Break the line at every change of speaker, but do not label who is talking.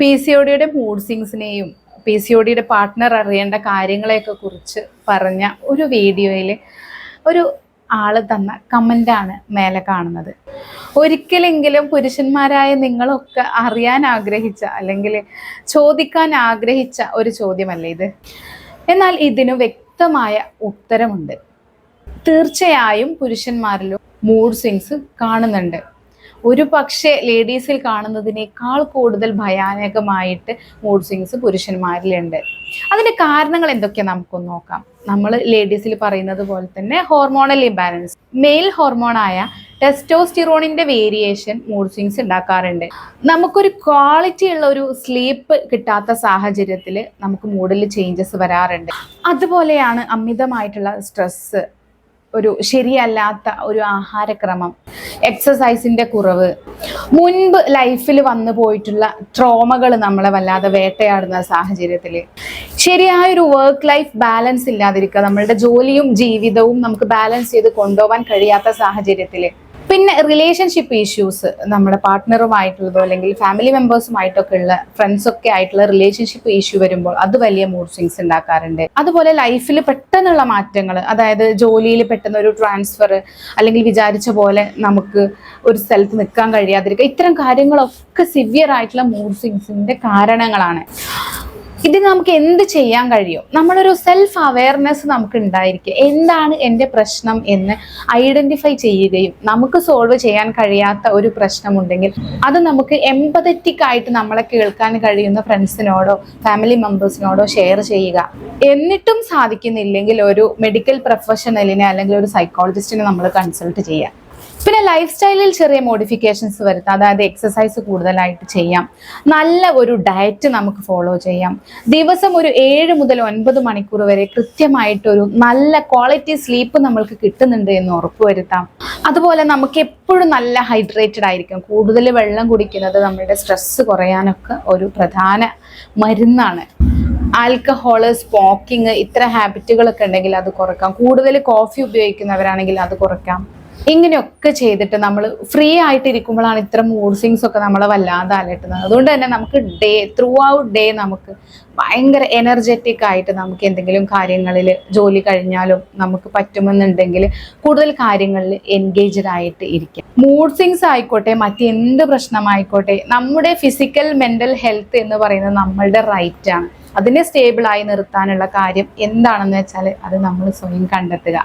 P C O ഡിയുടെ mood സിങ്സിനെയും P C O ഡിയുടെ പാർട്ട്ണർ അറിയേണ്ട കാര്യങ്ങളെയൊക്കെ കുറിച്ച് പറഞ്ഞ ഒരു വീഡിയോയിൽ ഒരു ആൾ തന്ന കമന്റാണ് മേലെ കാണുന്നത്. ഒരിക്കലെങ്കിലും പുരുഷന്മാരായ നിങ്ങളൊക്കെ അറിയാൻ ആഗ്രഹിച്ച അല്ലെങ്കിൽ ചോദിക്കാൻ ആഗ്രഹിച്ച ഒരു ചോദ്യമല്ലേ ഇത്? എന്നാൽ ഇതിന് വ്യക്തമായ ഉത്തരമുണ്ട്. തീർച്ചയായും പുരുഷന്മാരിലും മൂഡ് സ്വിങ്സ് കാണുന്നുണ്ട്. ഒരു പക്ഷേ ലേഡീസിൽ കാണുന്നതിനേക്കാൾ കൂടുതൽ ഭയാനകമായിട്ട് മൂഡ് സ്വിങ്സ് പുരുഷന്മാരിലുണ്ട്. അതിന്റെ കാരണങ്ങൾ എന്തൊക്കെയാണ് നമുക്കൊന്ന് നോക്കാം. നമ്മൾ ലേഡീസിൽ പറയുന്നത് പോലെ തന്നെ ഹോർമോണൽ ഇംബാലൻസ് മെയിൽ ഹോർമോണായ ടെസ്റ്റോസ്റ്റിറോണിന്റെ വേരിയേഷൻ മൂഡ് സ്വിങ്സ് ഉണ്ടാക്കാറുണ്ട്. നമുക്കൊരു ക്വാളിറ്റി ഉള്ള ഒരു സ്ലീപ്പ് കിട്ടാത്ത സാഹചര്യത്തിൽ നമുക്ക് മൂഡിൽ ചേഞ്ചസ് വരാറുണ്ട്. അതുപോലെയാണ് അമിതമായിട്ടുള്ള സ്ട്രെസ്സ് ഒരു ശരിയല്ലാത്ത ഒരു ആഹാരക്രമം. എക്സസൈസിന്റെ കുറവ്. മുൻപ് ലൈഫിൽ വന്നു പോയിട്ടുള്ള ട്രോമകൾ നമ്മളെ വല്ലാതെ വേട്ടയാടുന്ന സാഹചര്യത്തിൽ ശരിയായൊരു വർക്ക് ലൈഫ് ബാലൻസ് ഇല്ലാതിരിക്കുക നമ്മളുടെ ജോലിയും ജീവിതവും നമുക്ക് ബാലൻസ് ചെയ്ത് കൊണ്ടുപോകാൻ കഴിയാത്ത സാഹചര്യത്തിൽ പിന്നെ റിലേഷൻഷിപ്പ് ഇഷ്യൂസ് നമ്മുടെ പാർട്ട്ണറുമായിട്ടുള്ളതോ അല്ലെങ്കിൽ ഫാമിലി മെമ്പേഴ്സുമായിട്ടൊക്കെ ഉള്ള ഫ്രണ്ട്സൊക്കെ ആയിട്ടുള്ള റിലേഷൻഷിപ്പ് ഇഷ്യൂ വരുമ്പോൾ അത് വലിയ മൂഡ് സ്വിങ്സ് ഉണ്ടാക്കാറുണ്ട് അതുപോലെ ലൈഫിൽ പെട്ടെന്നുള്ള മാറ്റങ്ങൾ അതായത് ജോലിയിൽ പെട്ടെന്ന് ഒരു ട്രാൻസ്ഫർ അല്ലെങ്കിൽ വിചാരിച്ച പോലെ നമുക്ക് ഒരു സ്ഥലത്ത് നിൽക്കാൻ കഴിയാതിരിക്കുക ഇത്തരം കാര്യങ്ങളൊക്കെ സിവിയർ ആയിട്ടുള്ള മൂഡ് സ്വിങ്സിന്റെ കാരണങ്ങളാണ്. ഇതിന് നമുക്ക് എന്ത് ചെയ്യാൻ കഴിയും? നമ്മളൊരു സെൽഫ് അവയർനെസ് നമുക്ക് ഉണ്ടായിരിക്കുക എന്താണ് എന്റെ പ്രശ്നം എന്ന് ഐഡന്റിഫൈ ചെയ്യുകയും നമുക്ക് സോൾവ് ചെയ്യാൻ കഴിയാത്ത ഒരു പ്രശ്നമുണ്ടെങ്കിൽ അത് നമുക്ക് എമ്പതറ്റിക് ആയിട്ട് നമ്മളെ കേൾക്കാൻ കഴിയുന്ന ഫ്രണ്ട്സിനോടോ ഫാമിലി മെമ്പേഴ്സിനോടോ ഷെയർ ചെയ്യുക. എന്നിട്ടും സാധിക്കുന്നില്ലെങ്കിൽ ഒരു മെഡിക്കൽ പ്രൊഫഷണലിനെ അല്ലെങ്കിൽ ഒരു സൈക്കോളജിസ്റ്റിനെ നമ്മൾ കൺസൾട്ട് ചെയ്യുക. പിന്നെ ലൈഫ് സ്റ്റൈലിൽ ചെറിയ മോഡിഫിക്കേഷൻസ് വരുത്താം. അതായത് എക്സസൈസ് കൂടുതലായിട്ട് ചെയ്യാം. നല്ല ഒരു ഡയറ്റ് നമുക്ക് ഫോളോ ചെയ്യാം. ദിവസം ഒരു ഏഴ് മുതൽ ഒൻപത് മണിക്കൂർ വരെ കൃത്യമായിട്ടൊരു നല്ല ക്വാളിറ്റി സ്ലീപ്പ് നമ്മൾക്ക് കിട്ടുന്നുണ്ട് എന്ന് ഉറപ്പുവരുത്താം അതുപോലെ നമുക്ക് എപ്പോഴും നല്ല ഹൈഡ്രേറ്റഡ് ആയിരിക്കും. കൂടുതൽ വെള്ളം കുടിക്കുന്നത് നമ്മളുടെ സ്ട്രെസ്സ് കുറയാനൊക്കെ ഒരു പ്രധാന മരുന്നാണ്. ആൽക്കഹോൾ സ്മോക്കിങ് ഇത്ര ഹാബിറ്റുകളൊക്കെ ഉണ്ടെങ്കിൽ അത് കുറക്കാം. കൂടുതൽ കോഫി ഉപയോഗിക്കുന്നവരാണെങ്കിൽ അത് കുറക്കാം. ഇങ്ങനെയൊക്കെ ചെയ്തിട്ട് നമ്മൾ ഫ്രീ ആയിട്ട് ഇരിക്കുമ്പോഴാണ് ഇത്ര മൂഡ് സ്വിങ്സ് ഒക്കെ നമ്മളെ വല്ലാതെ അലട്ടുന്നത്. അതുകൊണ്ട് തന്നെ നമുക്ക് ഡേ ത്രൂ ഔട്ട് ഡേ നമുക്ക് ഭയങ്കര എനർജറ്റിക് ആയിട്ട് നമുക്ക് എന്തെങ്കിലും കാര്യങ്ങളിൽ ജോലി കഴിഞ്ഞാലും നമുക്ക് പറ്റുമെന്നുണ്ടെങ്കിൽ കൂടുതൽ കാര്യങ്ങളിൽ എൻഗേജ്ഡ് ആയിട്ട് ഇരിക്കും. മൂഡ് സ്വിങ്സ് ആയിക്കോട്ടെ മറ്റെന്ത് പ്രശ്നമായിക്കോട്ടെ നമ്മുടെ ഫിസിക്കൽ മെന്റൽ ഹെൽത്ത് എന്ന് പറയുന്നത് നമ്മളുടെ റൈറ്റാണ് അതിനെ സ്റ്റേബിളായി നിർത്താനുള്ള കാര്യം എന്താണെന്ന് വെച്ചാൽ അത് നമ്മൾ സ്വയം കണ്ടെത്തുക.